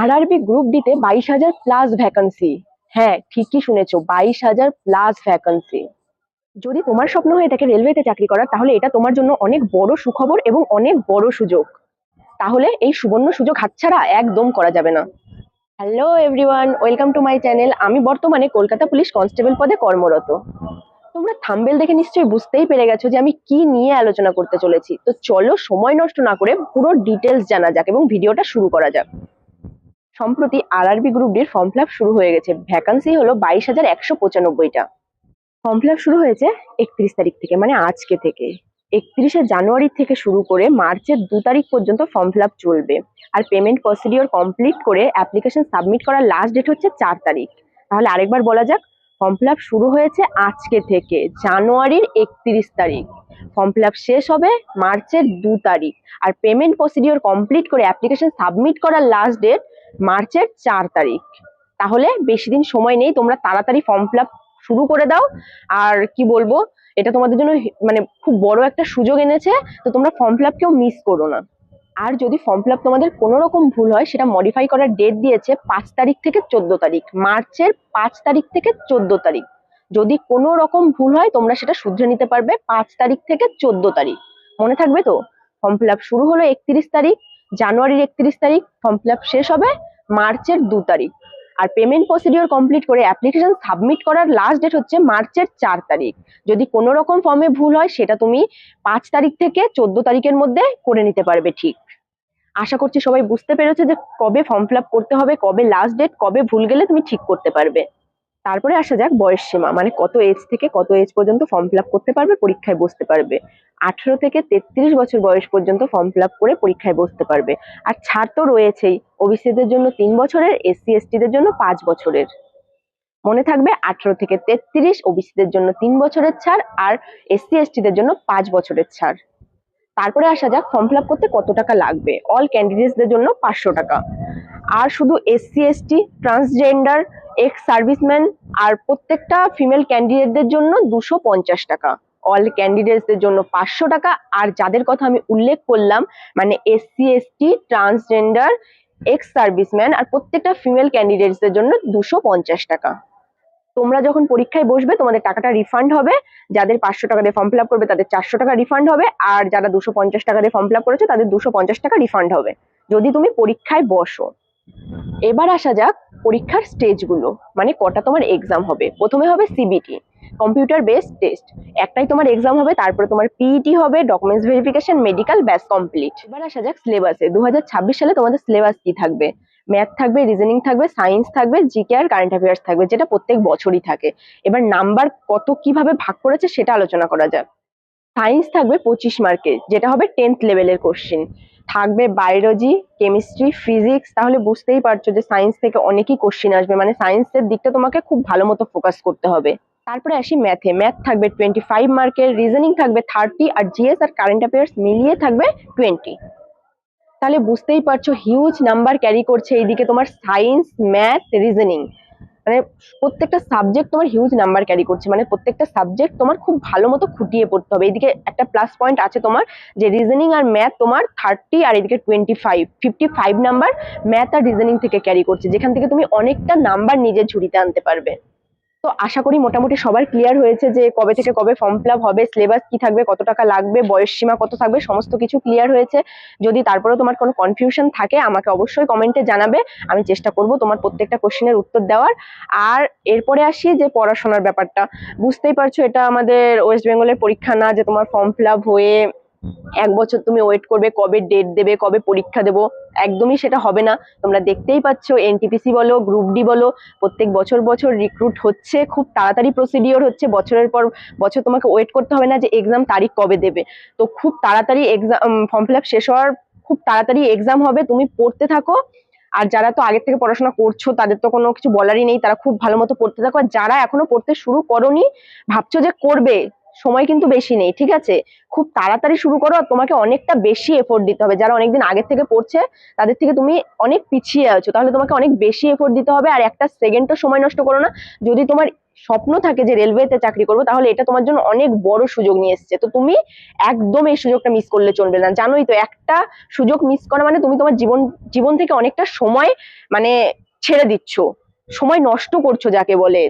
RRB group ডিতে বাইশ হাজার প্লাস ভ্যাকান্সি হ্যাঁ ঠিকই শুনেছো, বাইশ হাজার প্লাস ভ্যাকান্সি যদি তোমার স্বপ্ন হয়ে থাকে রেলওয়েতে চাকরি করার, তাহলে এটা তোমার জন্য অনেক বড় সুখবর এবং অনেক বড় সুযোগ। তাহলে এই সুবর্ণ সুযোগ হাতছাড়া একদম করা যাবে না। Hello everyone welcome to my channel আমি বর্তমানে কলকাতা পুলিশ কনস্টেবল পদে কর্মরত। তোমরা থাম্বেল দেখে নিশ্চয়ই বুঝতেই পেরে গেছো যে আমি কি নিয়ে আলোচনা করতে চলেছি। তো চলো সময় নষ্ট না করে পুরো ডিটেলস জানা যাক এবং ভিডিওটা শুরু করা যাক। সম্প্রতি আরআরবি গ্রুপ ডির ফর্ম ফিল শুরু হয়ে গেছে। ভ্যাকান্সি হলো বাইশ হাজার একশো পঁচানব্বইটা। ফর্ম ফিল শুরু হয়েছে একত্রিশ তারিখ থেকে মানে আজকে থেকে। একত্রিশে জানুয়ারি থেকে শুরু করে মার্চের দু তারিখ পর্যন্ত ফর্ম ফিল চলবে। আর পেমেন্ট প্রসিডিওর কমপ্লিট করে অ্যাপ্লিকেশন সাবমিট করার লাস্ট ডেট হচ্ছে চার তারিখ। তাহলে আরেকবার বলা যাক, ফর্ম ফিল শুরু হয়েছে আজকে থেকে, জানুয়ারির একত্রিশ তারিখ। ফর্ম ফিল শেষ হবে মার্চের দু তারিখ। আর পেমেন্ট প্রসিডিওর কমপ্লিট করে অ্যাপ্লিকেশন সাবমিট করার লাস্ট ডেট মার্চের চার তারিখ। তাহলে বেশি দিন সময় নেই, তোমরা তাড়াতাড়ি ফর্ম ফিল শুরু করে দাও। আর কি বলব, এটা তোমাদের জন্য মানে খুব বড় একটা সুযোগ এনেছে, তো তোমরা ফর্ম ফিল কেউ মিস করো না। আর যদি ফর্ম ফিল তোমাদের কোনো রকম ভুল হয়, সেটা মডিফাই করার ডেট দিয়েছে পাঁচ তারিখ থেকে চোদ্দ তারিখ, মার্চের পাঁচ তারিখ থেকে চোদ্দ তারিখ। যদি কোনো রকম ভুল হয়, তোমরা সেটা শুধরে নিতে পারবে পাঁচ তারিখ থেকে চোদ্দ তারিখ। মনে থাকবে তো? ফর্ম ফিল শুরু হলো একত্রিশ তারিখ জানুয়ারির একত্রিশ তারিখ ফর্ম ফিল শেষ হবে মার্চের দু তারিখ। আর পেমেন্ট প্রসিডিওর কমপ্লিট করে অ্যাপ্লিকেশন সাবমিট করার লাস্ট ডেট হচ্ছে মার্চের চার তারিখ। যদি কোনো রকম ফর্মে ভুল হয়, সেটা তুমি পাঁচ তারিখ থেকে চোদ্দ তারিখের মধ্যে করে নিতে পারবে ঠিক। আশা করছি সবাই বুঝতে পেরেছে যে কবে ফর্ম ফিল করতে হবে, কবে লাস্ট ডেট কবে ভুল গেলে তুমি ঠিক করতে পারবে। তারপরে আসা যাক বয়স সীমা। মানে কত এজ থেকে কত এজ পর্যন্ত ফর্ম ফিল করতে পারবে, পরীক্ষায় বসতে পারবে। আঠেরো থেকে তেত্রিশ বছর বয়স পর্যন্ত ফর্ম ফিল করে পরীক্ষায় বসতে পারবে। আর ছাড় তো রয়েছেই ওবিসিদের জন্য তিন বছরের এসসি এসটিদের জন্য পাঁচ বছরের। মনে থাকবে আঠেরো থেকে তেত্রিশ ওবিসিদের জন্য তিন বছরের ছাড় আর এসসি এসটিদের জন্য পাঁচ বছরের ছাড়। তারপরে আসা যাক ফর্ম ফিল করতে কত টাকা লাগবে। অল ক্যান্ডিডেটসদের জন্য পাঁচশো টাকা। আর শুধু SC ST transgender ex serviceman আর প্রত্যেকটা ফিমেল ক্যান্ডিডেটদের জন্য দুশো পঞ্চাশ টাকা। অল ক্যান্ডিডেটসদের জন্য পাঁচশো টাকা। আর যাদের কথা আমি উল্লেখ করলাম মানে SC ST transgender ex serviceman আর প্রত্যেকটা ফিমেল ক্যান্ডিডেটসদের জন্য দুশো পঞ্চাশ টাকা। তোমরা যখন পরীক্ষায় বসবে, তোমাদের টাকাটা রিফান্ড হবে। যাদের পাঁচশো টাকা দিয়ে ফর্ম ফিল করবে, তাদের চারশো টাকা রিফান্ড হবে। আর যারা দুশো পঞ্চাশ টাকা দিয়ে ফর্ম ফিল করেছে, তাদের দুশো পঞ্চাশ টাকা রিফান্ড হবে। যদি তুমি পরীক্ষায় বসো। এবার আসা যাক পরীক্ষার স্টেজগুলো মানে কটা তোমার এক্সাম হবে? প্রথমে হবে সিবিটি কম্পিউটার বেসড টেস্ট একটাই তোমার এক্সাম হবে, তারপরে তোমার পিইটি হবে ডকুমেন্টস ভেরিফিকেশন মেডিকেল ব্যাস কমপ্লিট এবার আসা যাক সিলেবাসে দু হাজার ছাব্বিশ সালে তোমাদের সিলেবাস কি থাকবে? ম্যাথ থাকবে রিজনিং থাকবে সায়েন্স থাকবে জিকে আর কারেন্ট অ্যাফেয়ার্স থাকবে, যেটা প্রত্যেক বছরই থাকে। এবার নাম্বার কত কীভাবে ভাগ করেছে, সেটা আলোচনা করা যাক। সায়েন্স থাকবে পঁচিশ মার্কের যেটা হবে টেন্থ লেভেলের কোশ্চেন থাকবে বায়োলজি কেমিস্ট্রি ফিজিক্স তাহলে বুঝতেই পারছ যে সায়েন্স থেকে অনেকই কোশ্চেন আসবে। মানে সায়েন্সের দিকটা তোমাকে খুব ভালো মতো ফোকাস করতে হবে। তারপরে আসি ম্যাথে ম্যাথ থাকবে টোয়েন্টি ফাইভ মার্কের রিজনিং থাকবে থার্টি আর জিএস আর কারেন্ট অ্যাফেয়ার্স মিলিয়ে থাকবে টোয়েন্টি তাহলে বুঝতেই পারছ হিউজ নাম্বার ক্যারি করছে এইদিকে তোমার সায়েন্স ম্যাথ রিজনিং মানে প্রত্যেকটা সাবজেক্ট তোমার হিউজ নাম্বার ক্যারি করছে। মানে প্রত্যেকটা সাবজেক্ট তোমার খুব ভালো মতো খুঁটিয়ে পড়তে হবে। এদিকে একটা প্লাস পয়েন্ট আছে তোমার, যে রিজনিং আর ম্যাথ তোমার থার্টি আর এদিকে twenty five fifty five number math আর রিজনিং থেকে ক্যারি করছে। যেখান থেকে তুমি অনেকটা নাম্বার নিজের ঝুড়িতে আনতে পারবে। তো আশা করি মোটামুটি সবার ক্লিয়ার হয়েছে যে কবে থেকে কবে ফর্ম ফিল হবে সিলেবাস কি থাকবে, কত টাকা লাগবে, বয়স সীমা কত থাকবে, সমস্ত কিছু ক্লিয়ার হয়েছে। যদি তারপরেও তোমার কোনো কনফিউশন থাকে, আমাকে অবশ্যই কমেন্টে জানাবে। আমি চেষ্টা করব তোমার প্রত্যেকটা কোশ্চেনের উত্তর দেওয়ার। আর এরপরে আসি যে পড়াশোনার ব্যাপারটা। বুঝতেই পারছ, এটা আমাদের ওয়েস্ট বেঙ্গলের পরীক্ষা না যে তোমার ফর্ম ফিল হয়ে এক বছর তুমি ওয়েট করবে, কবে ডেট দেবে, কবে পরীক্ষা দেবো, একদমই সেটা হবে না। তোমরা দেখতেই পাচ্ছ এনটিপিসি বলো গ্রুপ ডি বলো, প্রত্যেক বছর বছর রিক্রুট হচ্ছে, খুব তাড়াতাড়ি প্রসিডিওর হচ্ছে, বছরের পর বছর তোমাকে ওয়েট করতে হবে না যে এক্সাম তারিখ কবে দেবে। তো খুব তাড়াতাড়ি এক্সাম ফর্ম ফিল আপ শেষ হওয়ার খুব তাড়াতাড়ি এক্সাম হবে, তুমি পড়তে থাকো। আর যারা তো আগের থেকে পড়াশোনা করছ, তাদের তো কোনো কিছু বলারই নেই, তারা খুব ভালো মতো পড়তে থাকো। আর যারা এখনও পড়তে শুরু করোনি, ভাবছ যে করবে সময় কিন্তু বেশি নেই, ঠিক আছে? খুব তাড়াতাড়ি শুরু করো আর তোমাকে অনেকটা বেশি এফোর্ট দিতে হবে। যারা অনেকদিন আগের থেকে পড়ছে, তাদের থেকে তুমি অনেক পিছিয়ে আছো। তাহলে তোমাকে অনেক বেশি এফোর্ট দিতে হবে আর একটা সেকেন্ডও সময় নষ্ট করো না। যদি তোমার স্বপ্ন থাকে যে রেলওয়েতে চাকরি করব, তাহলে এটা তোমার জন্য অনেক বড় সুযোগ নিয়ে এসছে। তো তুমি একদম এই সুযোগটা মিস করলে চলবে না। জানোই তো, একটা সুযোগ মিস করা মানে তুমি তোমার জীবন জীবন থেকে অনেকটা সময় মানে ছেড়ে দিচ্ছ। সময় নষ্ট করছ যাকে বলে।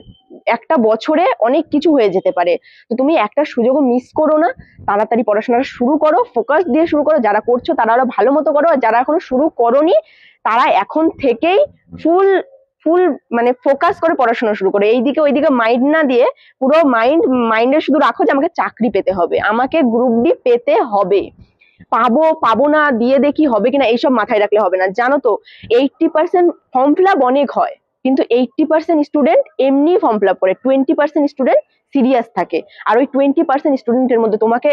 একটা বছরে অনেক কিছু হয়ে যেতে পারে। তো তুমি একটা সুযোগও মিস করো না। তাড়াতাড়ি পড়াশোনাটা শুরু করো ফোকাস দিয়ে শুরু করো। যারা করছ তারা আরও ভালো মতো করো। আর যারা এখনও শুরু করোনি, তারা এখন থেকেই ফুল ফুল মানে ফোকাস করে পড়াশোনা শুরু করো। এইদিকে ওইদিকে মাইন্ড না দিয়ে পুরো মাইন্ড মাইন্ডে শুধু রাখো যে আমাকে চাকরি পেতে হবে। আমাকে গ্রুপ ডি পেতে হবে। পাবো পাবো না, দিয়ে দেখি হবে কিনা, এইসব মাথায় রাখলে হবে না। জানো তো eighty percent form fill up অনেক হয়। কিন্তু এইটটি পার্সেন্ট স্টুডেন্ট এমনি ফর্ম ফিল আপ করে টোয়েন্টি পার্সেন্ট স্টুডেন্ট সিরিয়াস থাকে। আর ওই টোয়েন্টি পার্সেন্ট স্টুডেন্টের মধ্যে তোমাকে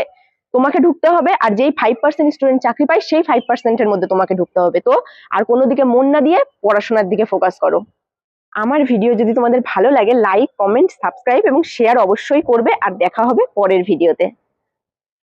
তোমাকে ঢুকতে হবে, আর যেই ফাইভ পার্সেন্ট স্টুডেন্ট চাকরি পায়, সেই ফাইভ পার্সেন্টের মধ্যে তোমাকে ঢুকতে হবে। তো আর কোনো দিকে মন না দিয়ে পড়াশোনার দিকে ফোকাস করো। আমার ভিডিও যদি তোমাদের ভালো লাগে লাইক কমেন্ট সাবস্ক্রাইব এবং শেয়ার অবশ্যই করবে। আর দেখা হবে পরের ভিডিওতে